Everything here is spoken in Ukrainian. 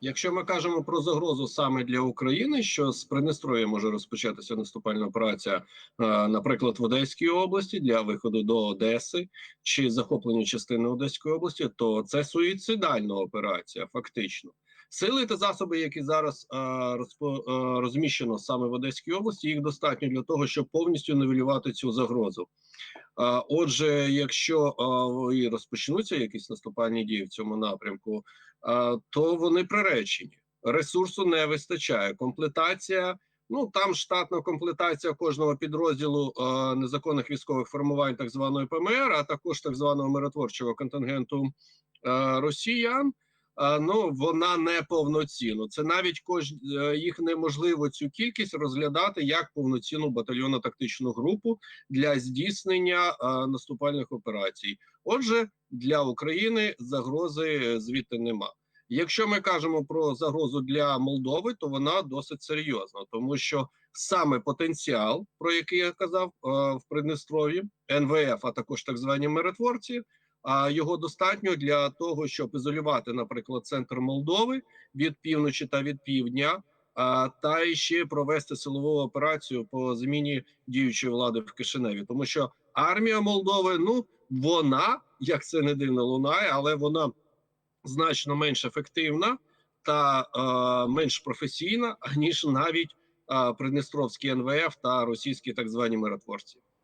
Якщо ми кажемо про загрозу саме для України, що з Приднестров'я може розпочатися наступальна операція, е, наприклад, в Одеській області для виходу до Одеси чи захоплення частини Одеської області, то це суїцидальна операція, фактично. Сили та засоби, які зараз е, розпо, е, розміщено саме в Одеській області, їх достатньо для того, щоб повністю нивелювати цю загрозу. Е, отже, якщо е, і розпочнуться якісь наступальні дії в цьому напрямку, е, то вони приречені. Ресурсу не вистачає. Комплектація. Ну там штатна комплектація кожного підрозділу е, незаконних військових формувань, так званої ПМР, а також так званого миротворчого контингенту е, росіян. Е, ну вона не повноцінна. Це навіть кож е, їх неможливо цю кількість розглядати як повноцінну батальйонно-тактичну групу для здійснення е, наступальних операцій. Отже, для України загрози звідти нема. Якщо ми кажемо про загрозу для Молдови, то вона досить серйозна, тому що саме потенціал, про який я казав в Придністров'ї, НВФ, а також так звані миротворці, а його достатньо для того, щоб ізолювати, наприклад, центр Молдови від півночі та від півдня, а та ще провести силову операцію по зміні діючої влади в Кишиневі, тому що армія Молдови, ну вона як це не дивно лунає, але вона значно менш ефективна та е, менш професійна, аніж навіть е, Придністровський НВФ та російські так звані миротворці.